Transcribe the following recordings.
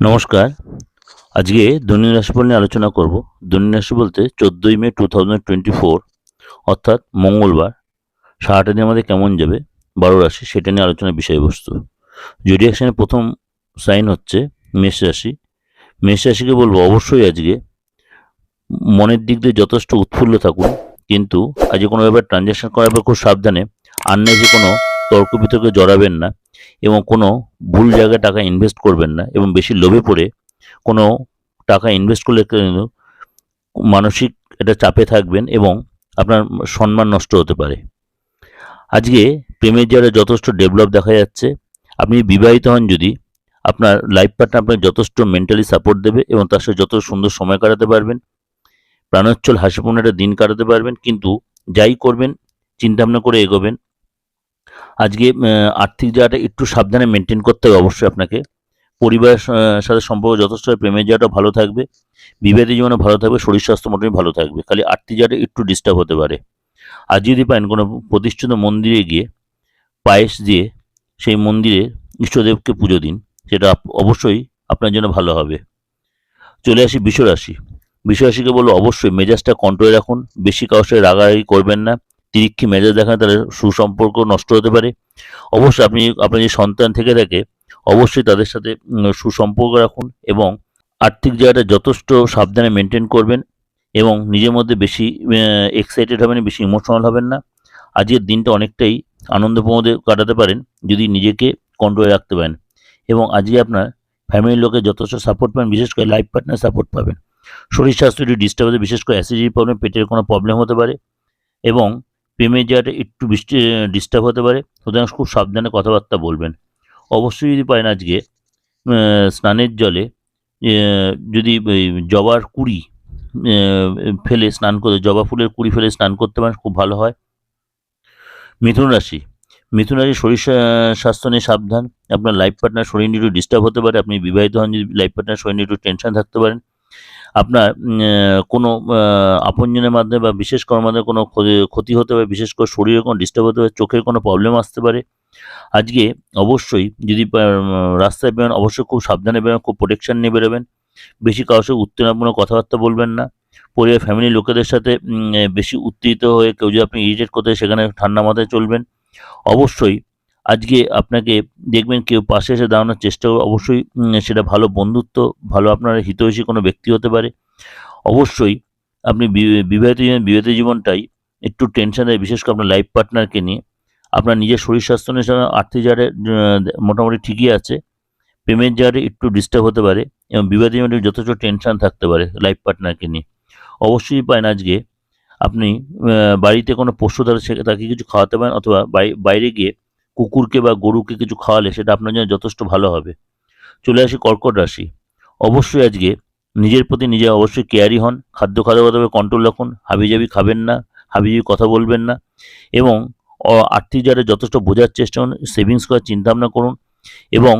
নমস্কার। আজকে দৈনিক রাশিফল নিয়ে আলোচনা করব। দৈনিক রাশি বলতে চোদ্দোই May two thousand twenty four, অর্থাৎ মঙ্গলবার। সারাটা দিন আমাদের কেমন যাবে? বারো রাশি, সেটা নিয়ে আলোচনার বিষয়বস্তু। জোডিয়াক সাইনের প্রথম সাইন হচ্ছে মেষ রাশি। মেষ রাশিকে বলব, অবশ্যই আজকে মনের দিক দিয়ে যথেষ্ট উৎফুল্ল থাকুন। কিন্তু আজকে কোনো ব্যাপার ট্রানজ্যাকশন করার ব্যাপারে খুব সাবধানে আন্নে যে কোনো তর্ক বিতর্কে জড়াবেন না। এবং কোনো ভুল জায়গায় টাকা ইনভেস্ট করবেন না এবং বেশি লোভে পড়ে কোনো টাকা ইনভেস্ট করলে মানসিক একটা চাপে থাকবেন এবং আপনার সম্মান নষ্ট হতে পারে। আজকে প্রেমের জায়গায় যথেষ্ট ডেভেলপ দেখা যাচ্ছে। আপনি বিবাহিত হন যদি, আপনার লাইফ পার্টনার আপনাকে যথেষ্ট মেন্টালি সাপোর্ট দেবে এবং তার সাথে যত সুন্দর সময় কাটাতে পারবেন। প্রাণোচ্ছল হাসিপূর্ণ একটা দিন কাটাতে পারবেন। কিন্তু যাই করবেন, চিন্তাভাবনা করে এগোবেন। আজকে আর্থিক জায়গাটা একটু সাবধানে মেনটেন করতে হবে অবশ্যই আপনাকে। পরিবারের সাথে সম্পর্ক যথেষ্ট প্রেমের জায়গাটা ভালো থাকবে, বিবাহিত জীবনে ভালো থাকবে, শরীর স্বাস্থ্য মোটামুটি ভালো থাকবে। খালি আর্থিক জায়গাটা একটু ডিস্টার্ব হতে পারে। আর যদি পারেন কোনো প্রতিষ্ঠিত মন্দিরে গিয়ে পায়েস দিয়ে সেই মন্দিরে ইষ্টদেবকে পুজো দিন, সেটা অবশ্যই আপনার জন্য ভালো হবে। চলে আসি বিশ্বরাশি। বিশ্বরাশিকে বলব অবশ্যই মেজাজটা কন্ট্রোলে রাখুন, বেশি কারোর সাথে রাগারাগি করবেন না। তিরিক্ষি মেজাজ দেখান? তাহলে সুসম্পর্ক নষ্ট হতে পারে। অবশ্যই আপনি, আপনার যে সন্তান থেকে থাকে, অবশ্যই তাদের সাথে সুসম্পর্ক রাখুন এবং আর্থিক জায়গাটা যথেষ্ট সাবধানে মেনটেন করবেন এবং নিজের মধ্যে বেশি এক্সাইটেড হবেন, বেশি ইমোশনাল হবেন না। আজকের দিনটা অনেকটাই আনন্দ প্রমোদে কাটাতে পারেন, যদি নিজেকে কন্ট্রোলে রাখতে পারেন। এবং আজকে আপনার ফ্যামিলির লোকের যথেষ্ট সাপোর্ট পাবেন, বিশেষ করে লাইফ পার্টনার সাপোর্ট পাবেন। শরীর স্বাস্থ্য একটু ডিস্টার্ব হতে, বিশেষ করে অ্যাসিডিটি প্রবলেম পেটের কোনো প্রবলেম হতে পারে এবং প্রেমের জায়গাটা একটু ডিস্টার্ব হতে পারে। সুতরাং খুব সাবধানে কথাবার্তা বলবেন। অবশ্যই যদি পারেন আজকে স্নানের জলে যদি জবার কুড়ি ফেলে স্নান করে জবা ফুলের কুড়ি ফেলে স্নান করতে পারেন, খুব ভালো হয়। মিথুন রাশি মিথুন রাশি শরীর স্বাস্থ্য নিয়ে সাবধান। আপনার লাইফ পার্টনার শরীর নিয়ে একটু ডিস্টার্ব হতে পারে। আপনি বিবাহিত হন, যদি লাইফ পার্টনার শরীর নিয়ে একটু টেনশন থাকতে পারেন। আপনার কোনো আপনজনের মাধ্যমে বা বিশেষ কর্মের মাধ্যমে কোনো ক্ষতি- ক্ষতি হতে পারে, বিশেষ করে শরীরে কোনো ডিস্টার্ব হতে পারে চোখের কোনো প্রবলেম আসতে পারে। আজকে অবশ্যই যদি রাস্তায় বেরোন, অবশ্যই খুব সাবধানে বেরোন, খুব প্রোটেকশন নিয়ে বেরোবেন। বেশি কারোর সাথে উত্তেজনাপূর্ণ কথাবার্তা বলবেন না। পরিবার ফ্যামিলির লোকেদের সাথে বেশি উত্তেজিত হয়ে কেউ যদি আপনি ইরিটেট করতে সেখানে ঠান্ডা মাথায় চলবেন। অবশ্যই আজকে আপনাকে দেখবেন কেউ পাশে এসে দাঁড়ানোর চেষ্টা অবশ্যই সেটা ভালো বন্ধুত্ব ভালো আপনার হিতৈষী কোনো ব্যক্তি হতে পারে। অবশ্যই আপনি বিবাহিত জীবন বিবাহিত জীবনটাই একটু টেনশন দেয় বিশেষ করে আপনার লাইফ পার্টনারকে নিয়ে। আপনার নিজের শরীর স্বাস্থ্য নিয়ে আর্থিক আহ, মোটামুটি ঠিকই আছে। প্রেমের জারে একটু ডিস্টার্ব হতে পারে এবং বিবাহিত জীবনে যথেষ্ট টেনশন থাকতে পারে লাইফ পার্টনারকে নিয়ে। অবশ্যই পায় না আজকে আপনি বাড়িতে কোনো পশু তাহলে সে তাকে কিছু খাওয়াতে পারেন অথবা বাইরে গিয়ে কুকুরকে বা গরুকে কিছু খাওয়ালে সেটা আপনার জন্য যথেষ্ট ভালো হবে। চলে আসি কর্কট রাশি। অবশ্যই আজকে নিজের প্রতি নিজে অবশ্যই কেয়ারি হন, খাদ্য খাদ্যগতভাবে কন্ট্রোল রাখুন, হাবিজাবি খাবেন না, হাবিজাবি কথা বলবেন না এবং আর্থিক যারা যথেষ্ট বোঝার চেষ্টা করুন সেভিংস করার চিন্তাভাবনা করুন এবং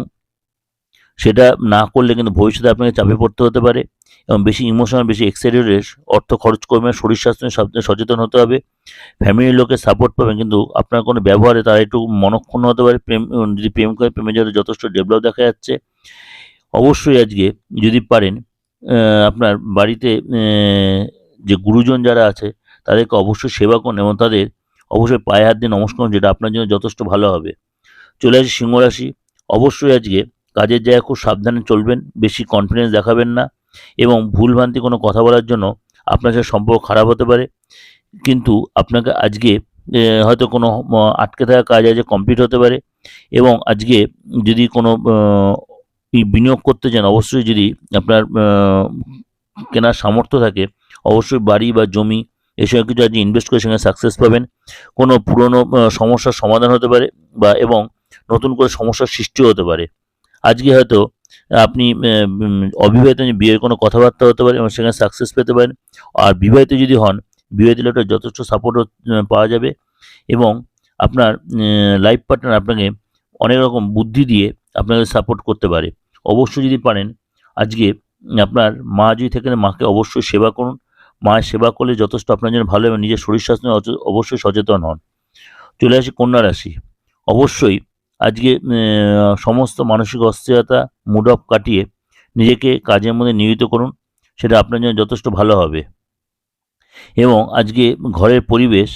সেটা না করলে কিন্তু ভবিষ্যতে আপনাকে চাপে পড়তে হতে পারে এবং বেশি ইমোশনাল বেশি এক্সাইটেড অর্থ খরচ করবেন শরীর স্বাস্থ্য নিয়ে সচেতন হতে হবে। ফ্যামিলির লোকের সাপোর্ট পাবেন কিন্তু আপনার কোনো ব্যবহারে তারা একটু মনক্ষুণ্ণ হতে পারে, প্রেম যদি প্রেম করে প্রেমের যাতে যথেষ্ট ডেভেলপ দেখা যাচ্ছে। অবশ্যই আজকে যদি পারেন আপনার বাড়িতে যে গুরুজন যারা আছে তাদেরকে অবশ্যই সেবা করুন এবং তাদের অবশ্যই পায়ে হাত দিয়ে নমস্কার যেটা আপনার জন্য যথেষ্ট ভালো হবে। চলে আসি সিংহরাশি। অবশ্যই আজকে কাজের জায়গায় খুব সাবধানে চলবেন, বেশি কনফিডেন্স দেখাবেন না এবং ভুলভ্রান্তি কোনো কথা বলার জন্য আপনার সাথে সম্পর্ক খারাপ হতে পারে। কিন্তু আপনাকে আজকে হয়তো কোনো আটকে থাকা কাজ আছে কমপ্লিট হতে পারে এবং আজকে যদি কোনো বিনিয়োগ করতে চান, অবশ্যই যদি আপনার কেনার সামর্থ্য থাকে, অবশ্যই বাড়ি বা জমি এসব কিছু আজকে ইনভেস্ট করে সেখানে সাকসেস পাবেন। কোনো পুরনো সমস্যার সমাধান হতে পারে বা এবং নতুন করে সমস্যার সৃষ্টিও হতে পারে। আজকে হয়তো আপনি অবিবাহিত যে বিয়ের কোনো কথাবার্তা হতে পারে এবং সেখানে সাকসেস পেতে পারেন। আর বিবাহিত যদি হন, বিবাহিত লোকটা যথেষ্ট সাপোর্ট পাওয়া যাবে এবং আপনার লাইফ পার্টনার আপনাকে অনেক রকম বুদ্ধি দিয়ে আপনাকে সাপোর্ট করতে পারে। অবশ্যই যদি পারেন, আজকে আপনার মা যদি থাকেন, মাকে অবশ্যই সেবা করুন। মায়ের সেবা করলে যথেষ্ট আপনার জন্য ভালো এবং নিজের শরীর স্বাস্থ্য অবশ্যই সচেতন হন। চলে আসি কন্যা রাশি। অবশ্যই আজকে সমস্ত মানসিক অস্থিরতা মুড অফ কাটিয়ে নিজেকে কাজের মধ্যে নিয়োজিত করুন, সেটা আপনার জন্য যথেষ্ট ভালো হবে। এবং আজকে ঘরের পরিবেশ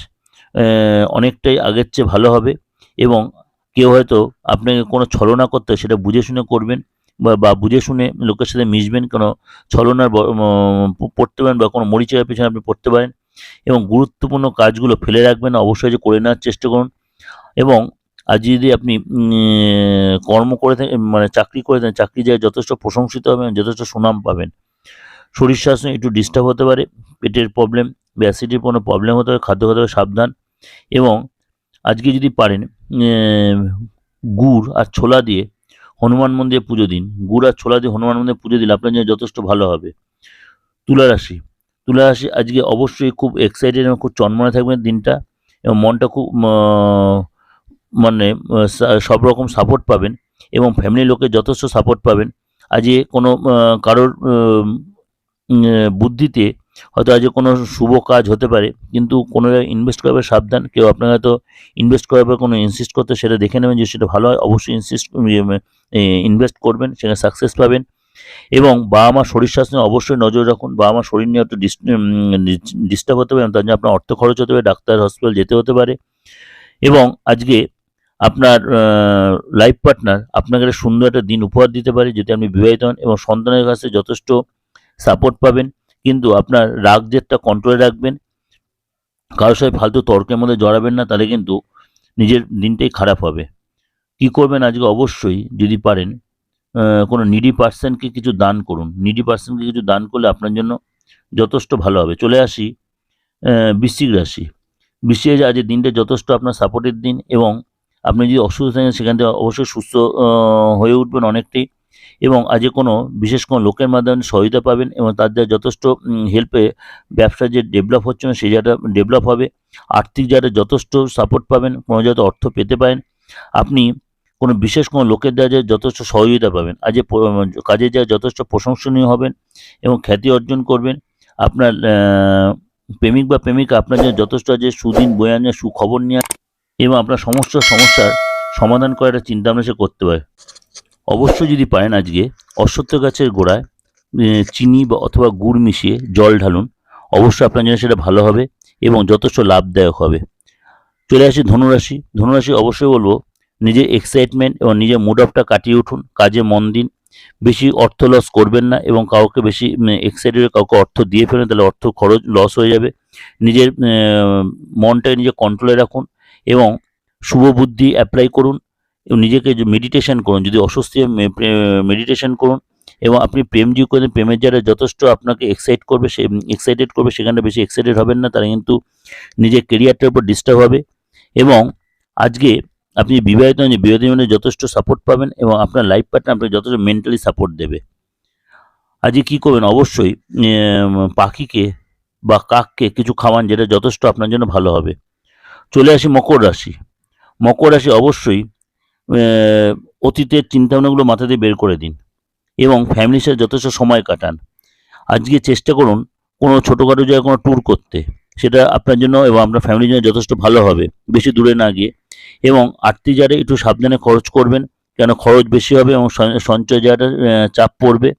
অনেকটাই আগের চেয়ে ভালো হবে এবং কেউ হয়তো আপনাকে কোনো ছলনা করতে সেটা বুঝে শুনে করবেন বা বুঝে শুনে লোকের সাথে মিশবেন, কোনো ছলনার পড়তে পারেন বা কোনো মরিচের পেছনে আপনি পড়তে পারেন। এবং গুরুত্বপূর্ণ কাজগুলো ফেলে রাখবেন, অবশ্যই যে করে নেওয়ার চেষ্টা করুন। এবং আজ যদি আপনি কর্ম করে থাকেন মানে চাকরি করে থাকেন, চাকরি যায় যথেষ্ট প্রশংসিত হবেন, যথেষ্ট সুনাম পাবেন। শরীর স্বাস্থ্য একটু ডিস্টার্ব হতে পারে, পেটের প্রবলেম বা অ্যাসিডির কোনো প্রবলেম হতে পারে, খাদ্য খাদ্য সাবধান। এবং আজকে যদি পারেন গুড় আর ছোলা দিয়ে হনুমান মন্দিরে পুজো দিন। গুড় আর ছোলা দিয়ে হনুমান মন্দিরে পুজো দিলে আপনার জন্য যথেষ্ট ভালো হবে। তুলা রাশি তুলা রাশি আজকে অবশ্যই খুব এক্সাইটেড এবং খুব চন্মনে থাকবেন দিনটা। এবং মনটা খুব মানে সব রকম সাপোর্ট পাবেন এবং ফ্যামিলির লোকের যথেষ্ট সাপোর্ট পাবেন। আজকে কোনো কারোর বুদ্ধিতে হয়তো আজকে কোনো শুভ কাজ হতে পারে, কিন্তু কোনো ইনভেস্ট করবে সাবধান। কেউ আপনাকে হয়তো ইনভেস্ট করার কোনো ইনসিস্ট করতে, সেটা দেখে নেবেন যে সেটা ভালো হয়, অবশ্যই ইনসিস্ট ইনভেস্ট করবেন, সেখানে সাকসেস পাবেন। এবং বাবা মা শরীর স্বাস্থ্যে অবশ্যই নজর রাখুন। বাবা মা শরীর নিয়ে একটু ডিস্টার্ব হতে পারে, তার জন্য আপনার অর্থ খরচ হতে পারে, ডাক্তার হসপিটাল যেতে হতে পারে। এবং আজকে আপনার লাইফ পার্টনার আপনাকে একটা সুন্দর একটা দিন উপহার দিতে পারে যদি আপনি বিবাহিত হন এবং সন্তানের কাছে যথেষ্ট সাপোর্ট পাবেন। কিন্তু আপনার রাগ জেদটা কন্ট্রোলে রাখবেন, কারোর সাথে ফালতু তর্কের মধ্যে জড়াবেন না, তাহলে কিন্তু নিজের দিনটাই খারাপ হবে। কি করবেন আজকে? অবশ্যই যদি পারেন কোনো নিডি পার্সনকে কিছু দান করুন। নিডি পার্সনকে কিছু দান করলে আপনার জন্য যথেষ্ট ভালো হবে। চলে আসি বৃশ্চিক রাশি। রাশি আজকের দিনটা যথেষ্ট আপনার সাপোর্টের দিন এবং আপনি যদি অসুস্থ থাকেন, সেখান থেকে অবশ্যই সুস্থ হয়ে উঠবেন অনেকটাই এবং আজকে কোনো, বিশেষ কোনো লোকের মাধ্যমে সহায়তা পাবেন এবং তার দ্বারা যথেষ্ট হেল্পে ব্যবসা যে ডেভেলপ হচ্ছে না সেই জায়গাটা ডেভেলপ হবে। আর্থিক জায়গাটা যথেষ্ট সাপোর্ট পাবেন, কোনো যাতে অর্থ পেতে পারেন। আপনি কোনো বিশেষ কোনো লোকের দ্বারা যথেষ্ট সহযোগিতা পাবেন। আজ কাজের যা যথেষ্ট প্রশংসনীয় হবেন এবং খ্যাতি অর্জন করবেন। আপনার প্রেমিক বা প্রেমিকা আপনার যথেষ্ট যে সুদিন বয়ে আনে সুখবর নিয়ে এবং আপনার সমস্ত সমস্যার সমাধান করার চিন্তা ভাবনা সে করতে পারে। অবশ্যই যদি পারেন আজকে, অশ্বত্থ গাছের গোড়ায় চিনি বা অথবা গুড় মিশিয়ে জল ঢালুন। অবশ্যই আপনার জন্য সেটা ভালো হবে এবং যথেষ্ট লাভদায়ক হবে। চলে আসি ধনুরাশি। ধনুরাশি অবশ্যই বলব নিজের এক্সাইটমেন্ট এবং নিজের মুড অফটা কাটিয়ে উঠুন, কাজে মন দিন। বেশি অর্থ লস করবেন না এবং কাউকে বেশি এক্সাইটেড কাউকে অর্থ দিয়ে ফেলেন, তাহলে অর্থ খরচ লস হয়ে যাবে। নিজের মনটাকে নিজে কন্ট্রোলে রাখুন। এবং শুভ বুদ্ধি অ্যাপ্লাই করুন এবং নিজেকে মেডিটেশন করুন, যদি অস্বস্তি মেডিটেশন করুন এবং আপনি প্রেম যে করেন প্রেমের যারা যথেষ্ট আপনাকে এক্সাইট করবে, সে এক্সাইটেড করবে, সেখানে বেশি এক্সাইটেড হবেন না তারা কিন্তু নিজের কেরিয়ারটার উপর ডিস্টার্ব হবে এবং আজকে আপনি বিবাহিত হন, বিবাহিত জীবনে যথেষ্ট সাপোর্ট পাবেন এবং আপনার লাইফ পার্টনার আপনাকে যথেষ্ট মেন্টালি সাপোর্ট দেবে। আজকে কী করবেন? অবশ্যই পাখিকে বা কাককে কিছু খাওয়ান যেটা যথেষ্ট আপনার জন্য ভালো হবে। চলে আসি মকর রাশি। মকর রাশি অবশ্যই অতীতের চিন্তাভাবনাগুলো মাথা দিয়ে বের করে দিন এবং ফ্যামিলির সাথে যথেষ্ট সময় কাটান। আজকে চেষ্টা করুন কোনো ছোটোখাটো জায়গায় কোনো ট্যুর করতে। সেটা আপনার জন্য এবং আপনার ফ্যামিলির জন্য যথেষ্ট ভালো হবে, বেশি দূরে না গিয়ে। এবং আর্থিক জায়গায় একটু সাবধানে খরচ করবেন, কেন খরচ বেশি হবে এবং সঞ্চয় জায়গাটা চাপ পড়বে।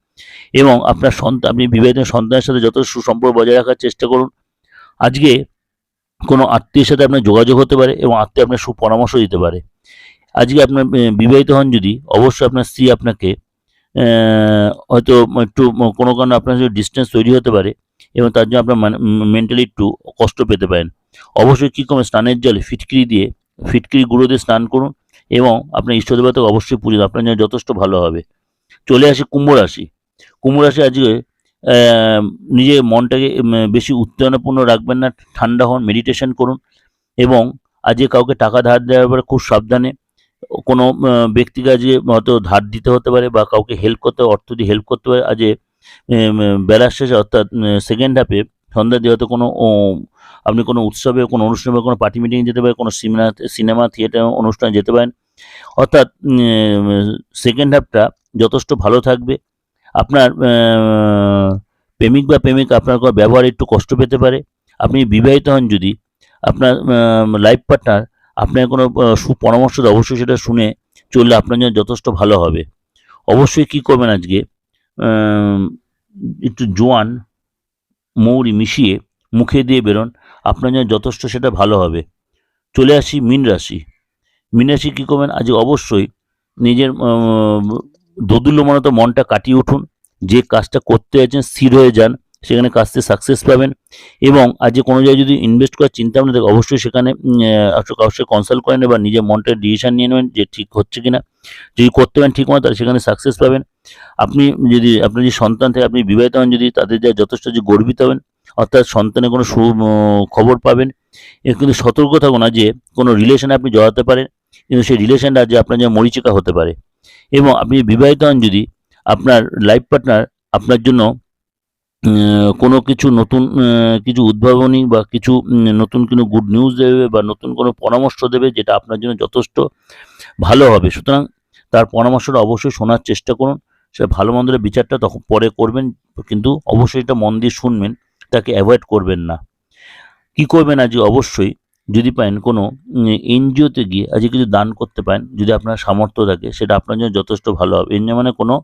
এবং আপনার সন্তান, আপনি বিবাহিত সন্তানের সাথে যত সুসম্পর্ক বজায় রাখার চেষ্টা করুন। আজকে কোনো আত্মীয়ের সাথে আপনার যোগাযোগ হতে পারে এবং আত্মীয় আপনার সুপরামর্শ দিতে পারে। আজকে আপনার বিবাহিত হন যদি, অবশ্যই আপনার স্ত্রী আপনাকে হয়তো একটু কোনো কারণে আপনার ডিস্টেন্স তৈরি হতে পারে এবং তার জন্য আপনার মেন্টালি একটু কষ্ট পেতে পারেন। অবশ্যই কী করবেন স্নানের জলে ফিটকিরি দিয়ে, ফিটকিরি গুঁড়ো দিয়ে স্নান করুন এবং আপনার ইষ্ট দেবতাকে অবশ্যই পুজো আপনার জন্য যথেষ্ট ভালো হবে। চলে আসি কুম্ভ রাশি। কুম্ভ রাশি আজকে নিজের মনটাকে বেশি উত্তেজনাপূর্ণ রাখবেন না, ঠান্ডা হন মেডিটেশন করুন এবং আজকে কাউকে টাকা ধার দেওয়ার ব্যাপারে খুব সাবধানে কোনো ব্যক্তিকে আজকে হয়তো ধার দিতে হতে পারে বা কাউকে হেল্প করতে, অর্থ দিয়ে হেল্প করতে পারে। আজকে বেলার শেষে অর্থাৎ সেকেন্ড হাফে সন্ধ্যা দিয়ে হয়তো কোনো আপনি কোনো উৎসবে, কোনো অনুষ্ঠানে, কোনো পার্টি মিটিংয়ে যেতে পারেন, কোনো সিনেমা সিনেমা থিয়েটার অনুষ্ঠানে যেতে পারেন। অর্থাৎ সেকেন্ড হাফটা যথেষ্ট ভালো থাকবে। আপনার প্রেমিক বা প্রেমিক আপনার কোনো ব্যবহারে একটু কষ্ট পেতে পারে। আপনি বিবাহিত হন যদি, আপনার লাইফ পার্টনার আপনার কোনো সুপরামর্শ অবশ্যই সেটা শুনে চললে আপনার জন্য যথেষ্ট ভালো হবে। অবশ্যই কী করবেন আজকে? একটু জোয়ান, মৌরি মিশিয়ে মুখে দিয়ে বেরোন, আপনার জন্য যথেষ্ট সেটা ভালো হবে। চলে আসি মীন রাশি। মীন রাশি কী করবেন? আজ অবশ্যই নিজের দোদুল্যমানত মনটা কাটিয়ে উঠুন, যে কাজটা করতে যাচ্ছেন স্থির হয়ে যান, সেখানে কাজতে সাকসেস পাবেন এবং আজ কোনো জায়গায় যদি ইনভেস্ট করার চিন্তা ভাবনা থাকে, অবশ্যই সেখানে কারোর কনসাল্ট করে নেবেন বা নিজের মনটা ডিসিশন নিয়ে নেবেন যে ঠিক হচ্ছে কিনা। যদি করতে পারেন ঠিক মতো, তাহলে সেখানে সাকসেস পাবেন। আপনি যদি, আপনার যে সন্তান থেকে, আপনি বিবাহিত হন, যদি তাদের যা যথেষ্ট যে গর্বিত হবেন, অর্থাৎ সন্তানের কোনো সু খবর পাবেন কিন্তু সতর্ক থাকুন না যে কোনো রিলেশনে আপনি জড়াতে পারেন, কিন্তু সেই রিলেশনটা যে আপনার জন্য মরিচিকা হতে পারে। এবং আপনি বিবাহিত হন যদি, আপনার লাইফ পার্টনার আপনার জন্য কোনো কিছু নতুন কিছু উদ্ভাবনী বা কিছু নতুন কোনো গুড নিউজ দেবে বা নতুন কোনো পরামর্শ দেবে যেটা আপনার জন্য যথেষ্ট ভালো হবে। সুতরাং তার পরামর্শটা অবশ্যই শোনার চেষ্টা করুন। সে ভালো মন্দের বিচারটা তখন পরে করবেন, কিন্তু অবশ্যই এটা মন দিয়ে শুনবেন, তাকে অ্যাভয়েড করবেন না। কি করবেন আজ অবশ্যই যদি পান কোনো এনজিওতে গিয়ে আজকে কিছু দান করতে পারেন, যদি আপনার সামর্থ্য থাকে, সেটা আপনার জন্য যথেষ্ট ভালো হবে। এনজিও মানে কোনো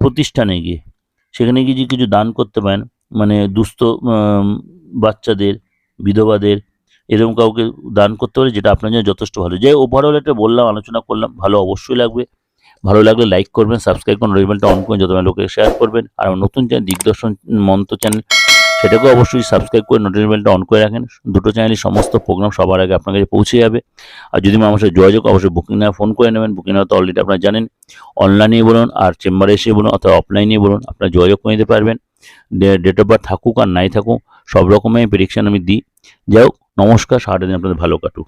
প্রতিষ্ঠানে গিয়ে। সেখানে গিয়ে যদি কিছু দান করতে পারেন মানে দুস্থ বাচ্চাদের, বিধবাদের, এরকম কাউকে দান করতে পারে, যেটা আপনার জন্য যথেষ্ট ভালো। যাই ওভারঅল একটা বললাম, আলোচনা করলাম, ভালো অবশ্যই লাগবে। ভালো লাগলে লাইক করবেন সাবস্ক্রাইব করুন রেবেলটা অন করুন যত লোকে শেয়ার করবেন। আর নতুন চ্যানেল দিগদর্শন মন্ত্র চ্যানেল সেটাকেও অবশ্যই সাবস্ক্রাইব করে নোটিফিকেশনটা অন করে রাখেন। দুটো চ্যানেলের সমস্ত প্রোগ্রাম সবার আগে আপনার কাছে পৌঁছে যাবে। আর যদি আমার সাথে যোগাযোগ, অবশ্যই বুকিং নেওয়া ফোন করে নেবেন। বুকিং নেওয়া তো অলরেডি আপনারা জানেন। অনলাইনে বলুন আর চেম্বারে এসে বলুন অথবা অফলাইনে বলুন, আপনারা যোগাযোগ করে নিতে পারবেন। ডেট অফ বার্থ থাকুক আর নাই থাকুক, সব রকমের প্রেডিকশান আমি দিই। যাই হোক, নমস্কার, সারাটা দিন আপনাদের ভালো কাটুক।